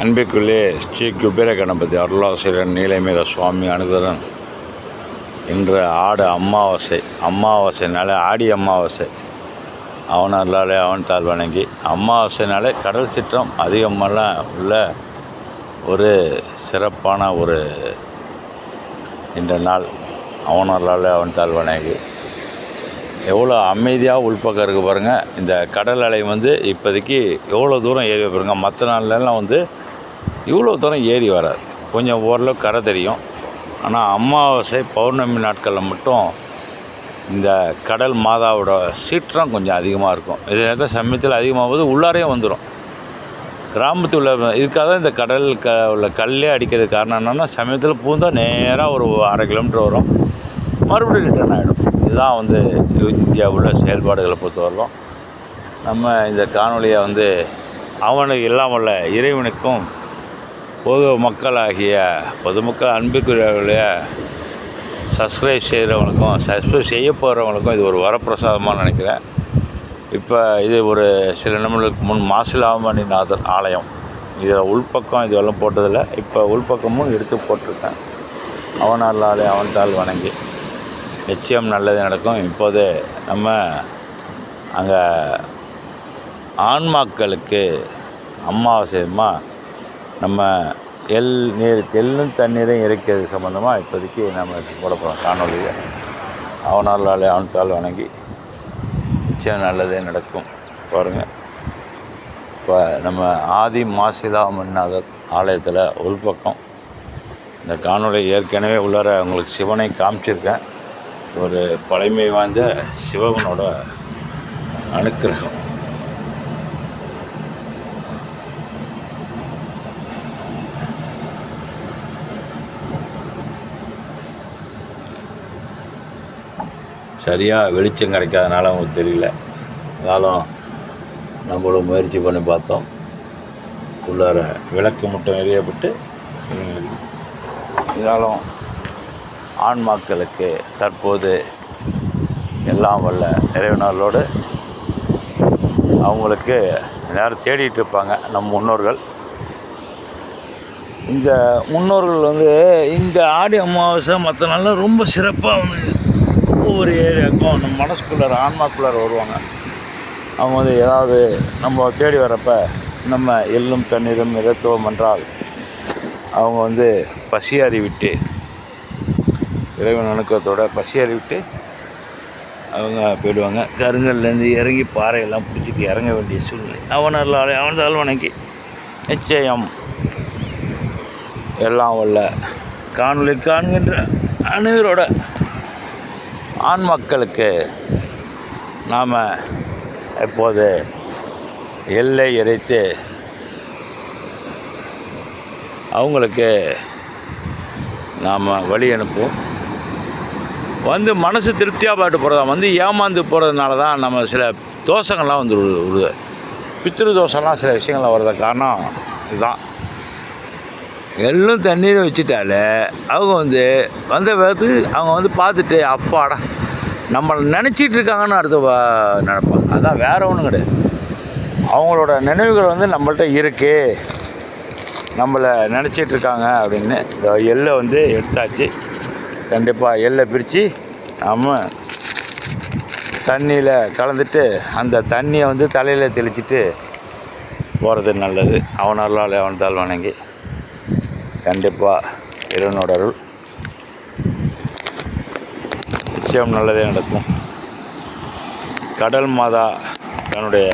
அன்பிற்குள்ளே ஸ்ரீ குபேர கணபதி அருளாசிரியர் நீலமேக சுவாமி அனுதரன் இன்று ஆடு அமாவாசை அமாவாசைனால ஆடி அமாவாசை அவன் அருளாலே அவன் தாழ் வணங்கி அமாவாசைனாலே கடல் சிற்றம் அதிகமெல்லாம் உள்ள ஒரு சிறப்பான ஒரு இந்த நாள். அவன் அருளாலே அவன் தாழ் வணங்கி. எவ்வளோ அமைதியாக உள்பக்கம் இருக்குது பாருங்கள் இந்த கடல் அலை வந்து இப்போதைக்கு எவ்வளோ தூரம் ஏறி பாருங்கள் மற்ற நாள்லலாம் வந்து இவ்வளோ தூரம் ஏறி வராது. கொஞ்சம் ஓரளவு கரை தெரியும். ஆனால் அமாவாசை பௌர்ணமி நாட்களில் மட்டும் இந்த கடல் மாதாவோட சீற்றம் கொஞ்சம் அதிகமாக இருக்கும். இது நேரத்தில் சமயத்தில் அதிகமாகும்போது உள்ளாரையும் வந்துடும் கிராமத்தில் உள்ள இதுக்காக தான் இந்த கடல் க உள்ள கல்லே அடிக்கிறது காரணம் என்னென்னா சமயத்தில் பூந்தால் நேராக ஒரு அரை கிலோமீட்டர் வரும். மறுபடியும் ரிட்டர்ன் ஆகிடும் இதுதான் வந்து இந்தியாவுள்ள செயல்பாடுகளை பொறுத்தவரைக்கும் நம்ம இந்த காணொலியை வந்து அவனுக்கு இல்லாமல் இறைவனுக்கும் பொது மக்களாகிய பொதுமக்கள் அன்புக்குரியவர்களைய சப்ஸ்கிரைப் செய்கிறவங்களுக்கும் சப்ஸ்கிரைப் செய்ய போகிறவங்களுக்கும் இது ஒரு வரப்பிரசாதமாக நினைக்கிறேன். இப்போ இது ஒரு சில நிமிடங்களுக்கு முன் மாசிலாமணிநாதர் ஆலயம். இதில் உள்பக்கம் இதுவெல்லாம் போட்டதில்லை. இப்போ உள்பக்கமும் எடுத்து போட்டிருக்கேன். அவனால் ஆலயம் அவன் தாள் வணங்கி. நிச்சயம் நல்லது நடக்கும். இப்போது நம்ம அங்கே ஆன்மாக்களுக்கு அமாவாசையமாக நம்ம எள் நீர் எள்ளும் தண்ணீரையும் இறைக்கிறது சம்மந்தமாக இப்போதைக்கு நம்ம போட போகிறோம் காணொலியை அவனாலே அவன் வணங்கி நிச்சயம் நல்லதே நடக்கும். பாருங்கள் இப்போ நம்ம ஆதி மாசிலா மன்னாதர் ஆலயத்தில் உள்பக்கம் இந்த காணொலி ஏற்கனவே உள்ளார உங்களுக்கு சிவனை காமிச்சிருக்கேன். ஒரு பழமை வாய்ந்த சிவகனோட அனுக்கிரகம். சரியாக வெளிச்சம் கிடைக்காதனால அவங்களுக்கு தெரியல. இருந்தாலும் நம்மளும் முயற்சி பண்ணி பார்த்தோம். உள்ளார விளக்கு மட்டும் எரியப்பட்டு இருந்தாலும் ஆன்மாக்களுக்கு தற்போது எல்லாம் வல்ல இறைவனர்களோடு அவங்களுக்கு நேரம் தேடிட்டு இருப்பாங்க நம் முன்னோர்கள். இந்த முன்னோர்கள் வந்து இந்த ஆடி அமாவாசை மற்ற நாளில் ரொம்ப சிறப்பாக வந்து ஒவ்வொரு ஏரியாவுக்கும் நம்ம மனசுக்குள்ளார ஆன்மாக்குள்ளார வருவாங்க. அவங்க வந்து ஏதாவது நம்ம தேடி வரப்ப நம்ம எள்ளும் தண்ணீரும் நிகழ்த்துவோம் என்றால் அவங்க வந்து பசியாறி விட்டு இறைவன் அணுக்கத்தோட பசியாறி விட்டு அவங்க போயிடுவாங்க. கருங்கல்லேருந்து இறங்கி பாறையெல்லாம் பிடிச்சிட்டு இறங்க வேண்டிய சூழ்நிலை. அவனால் அவன் தாழ்வனைக்கு நிச்சயம் எல்லாம் உள்ள காணொலி காண்கின்ற அணுவரோட ஆண் மக்களுக்கு நாம் எப்போது எல்லை இறைத்து அவங்களுக்கு நாம் வழி அனுப்புவோம். வந்து மனசு திருப்தியாக பாட்டு போகிறதா வந்து ஏமாந்து போகிறதுனால தான் நம்ம சில தோஷங்கள்லாம் வந்து விடுது பித்திரு தோஷம்லாம் சில விஷயங்கள்லாம் வர்றது காரணம் இதுதான். எள்ளும் தண்ணீரை வச்சுட்டாலே அவங்க வந்து வந்த வேகத்துக்கு அவங்க வந்து பார்த்துட்டு அப்பாடா நம்மளை நினச்சிட்டு இருக்காங்கன்னு அடுத்த நினப்பாங்க நினைப்பாங்க. அதான் வேற ஒன்றும் கிடையாது. அவங்களோட நினைவுகள் வந்து நம்மள்ட்ட இருக்கு. நம்மளை நினச்சிட்டு இருக்காங்க அப்படின்னு இந்த எள்ளை வந்து எடுத்தாச்சு. கண்டிப்பாக எள்ளை பிரித்து நம்ம தண்ணியில் கலந்துட்டு அந்த தண்ணியை வந்து தலையில் தெளிச்சிட்டு போகிறது நல்லது. அவன் அருளால் அவன் தாள் வணங்கி கண்டிப்பாக இறைவனோட அருள். நிச்சயம் நல்லதே நடக்கும். கடல் மாதா தன்னுடைய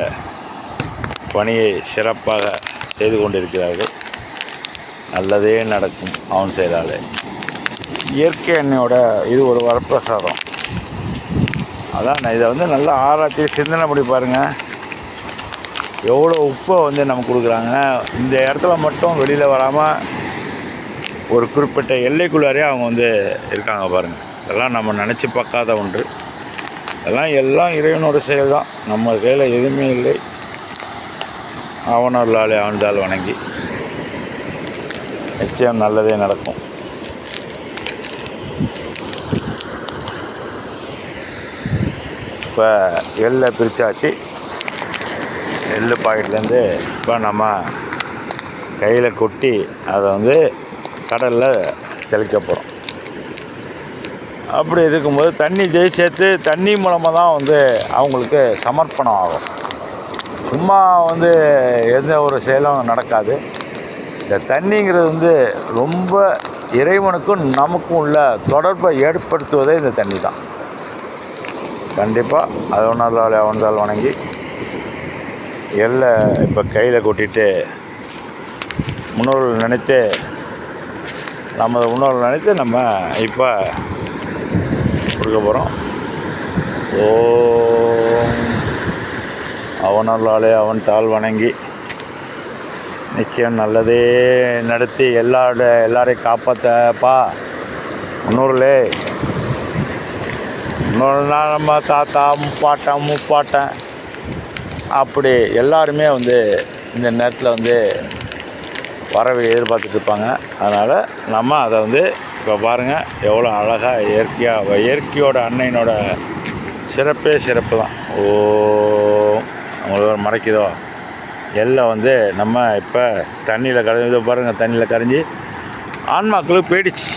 பணியை சிறப்பாக செய்து கொண்டிருக்கிறார்கள். நல்லதே நடக்கும் அவன் செய்தாலே இயற்கை எண்ணெயோட இது ஒரு வரப்பிரசாதம். அதான் நான் இதை வந்து நல்லா ஆராய்ச்சி சிந்தனை பண்ணி பாருங்கள் எவ்வளோ உப்பை வந்து நமக்கு கொடுக்குறாங்க இந்த இடத்துல மட்டும் வெளியில் வராமல் ஒரு குறிப்பிட்ட எல்லைக்குள்ளாரே அவங்க வந்து இருக்காங்க பாருங்கள் இதெல்லாம் நம்ம நினச்சி பார்க்காத ஒன்று. இதெல்லாம் எல்லாம் இறைவனோட செயல் தான் நம்ம கையில் எதுவுமே இல்லை. அவனொருளாலே ஆழ்ந்தால் வணங்கி. நிச்சயம் நல்லதே நடக்கும். இப்போ எள்ளை பிரித்தாச்சு எள்ளு பாக்கெட்லேருந்து இப்போ நம்ம கையில் கொட்டி அதை வந்து கடலில் தெளிக்க போகிறோம் அப்படி இருக்கும்போது தண்ணி ஜெய் சேர்த்து தண்ணி மூலமாக தான் வந்து அவங்களுக்கு சமர்ப்பணம் ஆகும். சும்மா வந்து எந்த ஒரு செயலும் நடக்காது. இந்த தண்ணிங்கிறது வந்து ரொம்ப இறைவனுக்கும் நமக்கும் உள்ள தொடர்பை ஏற்படுத்துவதே இந்த தண்ணி தான். கண்டிப்பாக அது ஒன்றால் அவன்தால் வணங்கி எல்லை இப்போ கையில் கொட்டிட்டு முன்னோர்கள் நினைத்து நம்ம முன்னோர்கள் நினைத்து நம்ம இப்போ கொடுக்க போகிறோம் ஓ அவனர்களாலே அவன் தாள் வணங்கி நிச்சயம் நல்லதே நடத்தி எல்லாரோட எல்லாரையும் காப்பாற்றப்பா முன்னோர்களே முன்னோர்னா நம்ம தாத்தா முப்பாட்டன் முப்பாட்டன் அப்படி எல்லாருமே வந்து இந்த நேரத்தில் வந்து வரவை எதிர்பார்த்துட்டு இருப்பாங்க அதனால் நம்ம அதை வந்து இப்போ பாருங்கள் எவ்வளோ அழகாக இயற்கையாக இயற்கையோட அன்னையினோட சிறப்பே சிறப்பு தான். ஓ உங்களுக்கு மறைக்குதோ? எல்லாம் வந்து நம்ம இப்போ தண்ணியில் கரைஞ்சி இதோ பாருங்கள் தண்ணியில் கரைஞ்சி ஆன்மாக்களுக்கு போயிடுச்சு.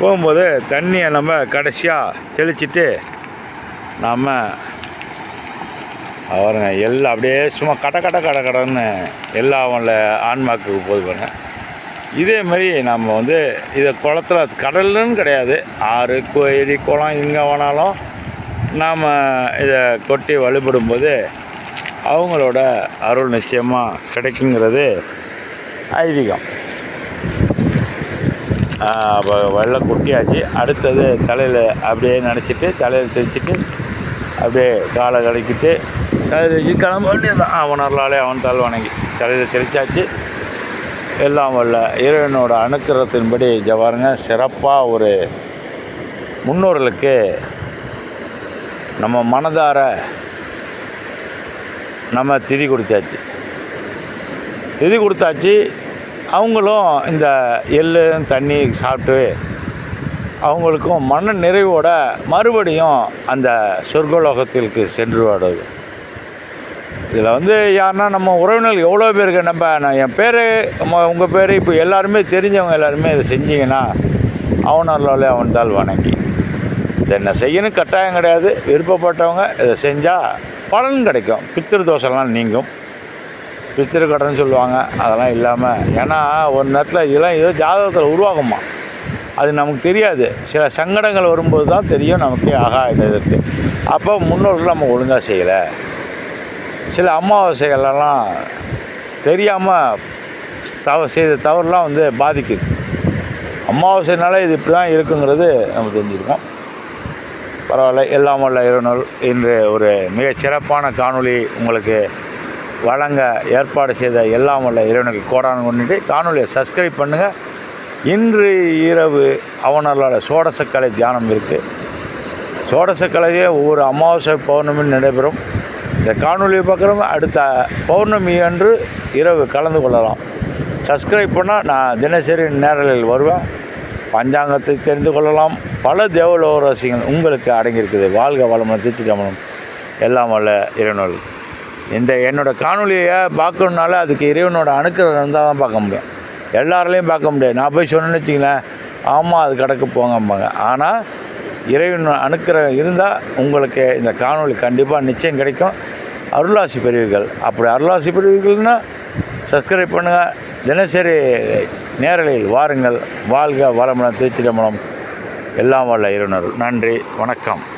போகும்போது தண்ணியை நம்ம கடைசியாக தெளிச்சிட்டு நம்ம அவருங்க எல்லாம் அப்படியே சும்மா கட கட கட கடன்னு எல்லா அவங்கள ஆன்மாக்கு போது பாருங்க. இதே மாதிரி நம்ம வந்து இதை குளத்துல கடல்னு கிடையாது. ஆறு கோயில் குளம் எங்கே வேணாலும் நாம் இதை கொட்டி வழிபடும்போது அவங்களோட அருள் நிச்சயமாக கிடைக்குங்கிறது ஐதீகம். அப்போ வெள்ளை கொட்டியாச்சு. அடுத்தது தலையில் அப்படியே நினச்சிட்டு தலையில் தெளிச்சிட்டு அப்படியே காலை கலக்கிட்டு தலையில் வச்சு கிளம்ப வேண்டியது அவன் அருளாலே அவன் தாள் வணங்கி தலையில் தெளிச்சாச்சு. எல்லாம் வல்ல இறைவனோட அனுக்கிரகத்தின்படி ஜவாருங்க சிறப்பாக ஒரு முன்னோர்களுக்கு நம்ம மனதார நம்ம திதி கொடுத்தாச்சு. திதி கொடுத்தாச்சு. அவங்களும் இந்த எள்ளு தண்ணி சாப்பிட்டு அவங்களுக்கும் மன நிறைவோட மறுபடியும் அந்த சொர்க்கலோகத்திற்கு சென்று விடுவது இதில் வந்து யாருன்னா நம்ம உறவினர்கள் எவ்வளோ பேருக்கு நம்ம நான் என் பேர் உங்கள் பேர் இப்போ எல்லாருமே தெரிஞ்சவங்க எல்லாருமே இதை செஞ்சீங்கன்னா அவனர்களாலே அவன் தாள் வணங்கி. இதை என்ன செய்யணும்? கட்டாயம் கிடையாது. விருப்பப்பட்டவங்க இதை செஞ்சால் பலன் கிடைக்கும். பித்திரு தோசைலாம் நீங்கும். பித்திரு கடன் சொல்லுவாங்க. அதெல்லாம் இல்லாமல் ஏன்னா ஒரு நேரத்தில் இதெல்லாம் ஏதோ ஜாதகத்தில் உருவாகுமா? அது நமக்கு தெரியாது. சில சங்கடங்கள் வரும்போது தான் தெரியும் நமக்கு ஆகா இது இருக்குது அப்போ முன்னோர்கள் நம்ம ஒழுங்காக செய்யலை. சில அமாவாசைகளெல்லாம் தெரியாமல் தவ செய்த தவறுலாம் வந்து பாதிக்குது. அமாவாசைனால இது இப்படி தான் இருக்குங்கிறது நம்ம தெரிஞ்சுருக்கோம் பரவாயில்ல எல்லாம் வல்ல இறைவனுள் இன்று ஒரு மிகச்சிறப்பான காணொளி உங்களுக்கு வழங்க ஏற்பாடு செய்த எல்லாம் வல்ல இறைவனுக்கு கோடான கொண்டுட்டு காணொலியை சப்ஸ்கிரைப் பண்ணுங்கள் இன்று இரவு அவனர்களோட சோடசக்கலை தியானம் இருக்குது சோடசக்கலையே ஒவ்வொரு அமாவாசை பௌர்ணமி நடைபெறும். இந்த காணொலியை பார்க்குறவங்க அடுத்த பௌர்ணமி அன்று இரவு கலந்து கொள்ளலாம். சப்ஸ்கிரைப் பண்ணால் நான் தினசரி நேரலில் வருவேன். பஞ்சாங்கத்தை தெரிந்து கொள்ளலாம். பல தேவலோக ரகசியங்கள் உங்களுக்கு அடங்கியிருக்குது. வாழ்க வளமுடன் திருச்சிட்டம்பலம் எல்லாம் வல்ல இறைவனல் இந்த என்னோடய காணொலியை பார்க்கணுனால அதுக்கு இறைவனோட அணுக்கிறது இருந்தால் தான் பார்க்க முடியும். எல்லாராலையும் பார்க்க முடியாது. நான் போய் சொன்னேன்னு வச்சிங்களேன் ஆமாம் அது கிடக்கு போங்கம்பாங்க. ஆனால் இறைவன் அணுக்கிறம் இருந்தால் உங்களுக்கு இந்த காணொளி கண்டிப்பாக நிச்சயம் கிடைக்கும். அருளாசி பெறுவீர்கள் அப்படி அருளாசி பெறுவீர்கள்னால் சப்ஸ்கிரைப் பண்ணுங்கள் தினசரி நேரலையில் வாருங்கள். வாழ்க வளமுடன் திருச்சிடம்பலம் எல்லாம் வல்ல இருநர் நன்றி வணக்கம்.